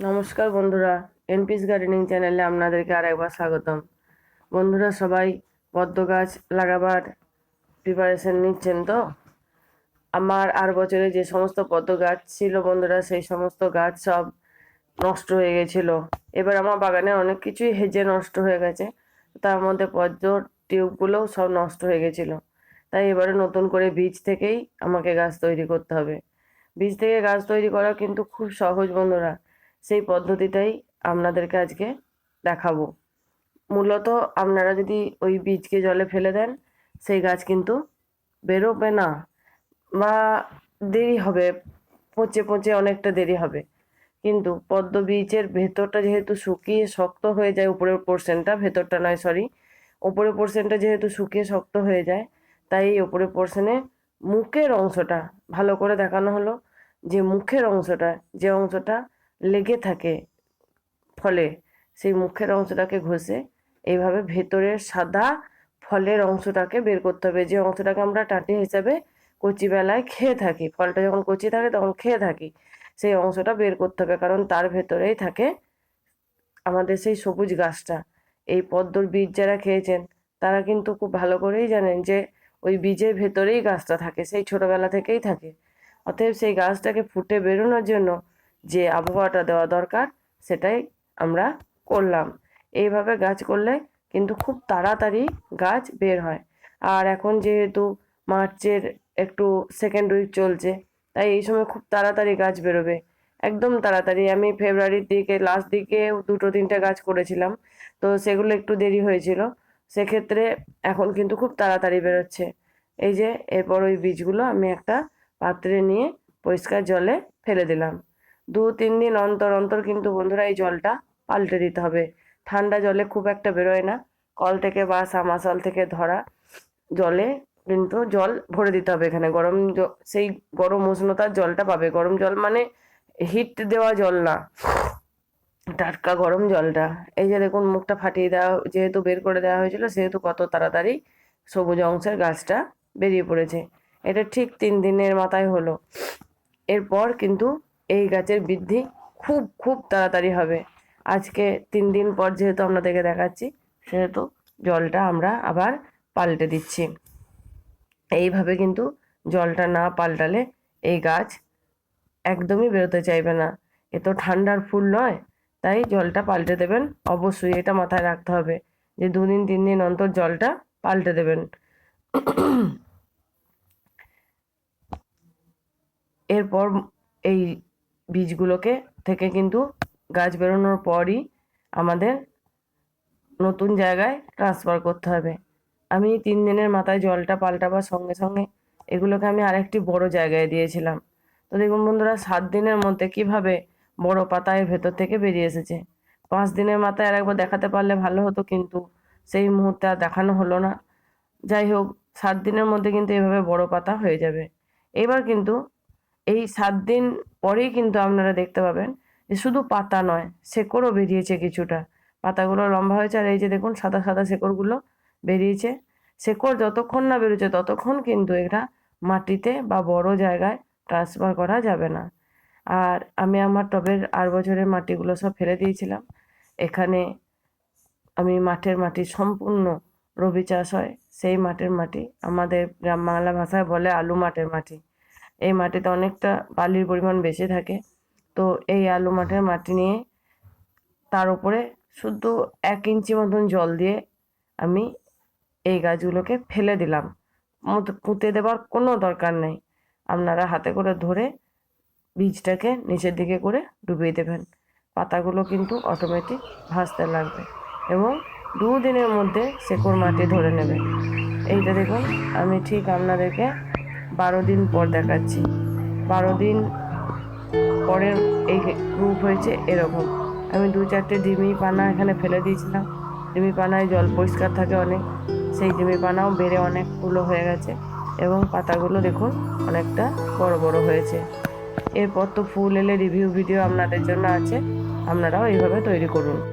নমস্কার বন্ধুরা, এনপিস গার্ডেনিং চ্যানেলে আপনাদেরকে আর একবার স্বাগতম। বন্ধুরা, সবাই পদ্ম গাছ লাগাবার প্রিপারেশন নিচ্ছেন তো? আমার আর বছরে যে সমস্ত পদ্ম গাছ ছিল বন্ধুরা, সেই সমস্ত গাছ সব নষ্ট হয়ে গেছিল। এবার আমার বাগানে অনেক কিছুই হেজে নষ্ট হয়ে গেছে। তার মধ্যে পদ্ম টিউবগুলোও সব নষ্ট হয়ে গেছিল। তাই এবারে নতুন করে বীজ থেকেই আমাকে গাছ তৈরি করতে হবে। বীজ থেকে গাছ তৈরি করা কিন্তু খুব সহজ বন্ধুরা। সেই পদ্ধতিটাই আপনাদেরকে আজকে দেখাবো। মূলত আপনারা যদি ওই বীজকে জলে ফেলে দেন, সেই গাছ কিন্তু বেরোবে না বা দেরি হবে, পচে পচে অনেকটা দেরি হবে। কিন্তু পদ্ম বীজের ভেতরটা যেহেতু শুকিয়ে শক্ত হয়ে যায়, উপরের পোর্শনটা ভেতরটা নয় সরি উপরের পোর্শনটা যেহেতু শুকিয়ে শক্ত হয়ে যায়, তাই এই উপরের পোর্শনে মুখের অংশটা ভালো করে দেখানো হলো। যে মুখের অংশটা, যে অংশটা লেগে থাকে। ফলে সেই মুখের অংশটাকে ঘষে এইভাবে ভেতরের সাদা ফলের অংশটাকে বের করতে হবে। যে অংশটাকে আমরা টাটি হিসাবে কচিবেলায় খেয়ে থাকি, ফলটা যখন কচি থাকে তখন খেয়ে থাকি, সেই অংশটা বের করতে হবে। কারণ তার ভেতরেই থাকে আমাদের সেই সবুজ গাছটা। এই পদ্মর বীজ যারা খেয়েছেন, তারা কিন্তু খুব ভালো করেই জানেন যে ওই বীজের ভেতরেই গাছটা থাকে, সেই ছোটোবেলা থেকেই থাকে। অতএব সেই গাছটাকে ফুটে বেরোনোর জন্য যে আবহাওয়াটা দেওয়া দরকার, সেটাই আমরা করলাম। এইভাবে গাছ করলে কিন্তু খুব তাড়াতাড়ি গাছ বের হয়। আর এখন যেহেতু মার্চের একটু সেকেন্ড উইক চলছে, তাই এই সময় খুব তাড়াতাড়ি গাছ বেরোবে। একদম তাড়াতাড়ি। আমি ফেব্রুয়ারির দিকে লাস্ট দিকে দুটো তিনটে গাছ করেছিলাম, তো সেগুলো একটু দেরি হয়েছিল। সেক্ষেত্রে এখন কিন্তু খুব তাড়াতাড়ি বেরোচ্ছে। এই যে, এরপর ওই বীজগুলো আমি একটা পাত্রে নিয়ে পরিষ্কার জলে ফেলে দিলাম। দু তিন দিন অন্তর অন্তর কিন্তু বন্ধুরা এই জলটা পাল্টে দিতে হবে। ঠান্ডা জলে খুব একটা বেরোয় না। কল থেকে বা সামাসল থেকে ধরা জলে কিন্তু জল ভরে দিতে হবে এখানে। গরম সেই গরম উষ্ণতার জলটা পাবে। গরম জল মানে হিট দেওয়া জল না। টাটকা গরম জলটা। এই যে দেখুন, মুখটা ফাটিয়ে দেওয়া যেহেতু বের করে দেওয়া হয়েছিল, সেহেতু কত তাড়াতাড়ি সবুজ অংশের গাছটা বেরিয়ে পড়েছে। এটা ঠিক তিন দিনের মাথায় হলো। এরপর কিন্তু এই গাছের বৃদ্ধি খুব খুব তাড়াতাড়ি হবে। আজকে তিন দিন পর যেহেতু আপনাদেরকে দেখাচ্ছি, সেহেতু জলটা আমরা আবার পাল্টে দিচ্ছি। এইভাবে কিন্তু জলটা না পাল্টালে এই গাছ একদমই বেরোতে চাইবে না। এ তো ঠান্ডার ফুল নয়, তাই জলটা পাল্টে দেবেন। অবশ্যই এটা মাথায় রাখতে হবে যে দুদিন, তিন দিন অন্তর জলটা পাল্টে দেবেন। এরপর এই বীজগুলোকে থেকে কিন্তু গাছ বেরোনোর পরই আমাদের নতুন জায়গায় ট্রান্সফার করতে হবে। আমি তিন দিনের মাথায় জলটা পাল্টাবার সঙ্গে সঙ্গে এগুলোকে আমি আরেকটি বড় জায়গায় দিয়েছিলাম। তো দেখুন বন্ধুরা, সাত দিনের মধ্যে কীভাবে বড় পাতায় ভেতর থেকে বেরিয়ে এসেছে। পাঁচ দিনের মাথায় আরেকবার দেখাতে পারলে ভালো হতো, কিন্তু সেই মুহূর্তে আর দেখানো হলো না। যাই হোক, সাত দিনের মধ্যে কিন্তু এভাবে বড় পাতা হয়ে যাবে। এবার কিন্তু এই সাত দিন পরেই কিন্তু আপনারা দেখতে পাবেন যে শুধু পাতা নয়, শেকড়ও বেরিয়েছে কিছুটা। পাতাগুলো লম্বা হয়েছে আর এই যে দেখুন সাদা সাদা শেকড়গুলো বেরিয়েছে। শেকড় যতক্ষণ না বেরোচ্ছে ততক্ষণ কিন্তু এটা মাটিতে বা বড় জায়গায় ট্রান্সফার করা যাবে না। আর আমি আমার টবের আর বছরের মাটিগুলো সব ফেলে দিয়েছিলাম। এখানে আমি মাঠের মাটি সম্পূর্ণ রবি চাষ হয়। সেই মাটির মাটি আমাদের গ্রাম বাংলা ভাষায় বলে আলু মাঠের মাটি। এই মাটিতে অনেকটা বালির পরিমাণ বেশি থাকে। তো এই আলু মাঠের মাটি নিয়ে তার উপরে শুধু এক ইঞ্চি মতন জল দিয়ে আমি এই গাছগুলোকে ফেলে দিলাম। পুঁতে দেবার কোনো দরকার নেই। আপনারা হাতে করে ধরে বীজটাকে নিচের দিকে করে ডুবিয়ে দেবেন। পাতাগুলো কিন্তু অটোমেটিক ভাসতে লাগবে এবং দুদিনের মধ্যে শেকড় মাটি ধরে নেবে। এইটা দেখুন, আমি ঠিক আপনাদেরকে বারো দিন পর দেখাচ্ছি। বারো দিন পরের এই রূপ হয়েছে এরকম। আমি দু চারটে ডিমি পানা এখানে ফেলে দিয়েছিলাম। ডিমি পানায় জল পরিষ্কার থাকে অনেক। সেই ডিমি পানাও বেড়ে অনেকগুলো হয়ে গেছে এবং পাতাগুলো দেখুন অনেকটা বড় বড় হয়েছে। এরপর তো ফুল এলে রিভিউ ভিডিও আপনাদের জন্য আছে। আপনারাও এইভাবে তৈরি করুন।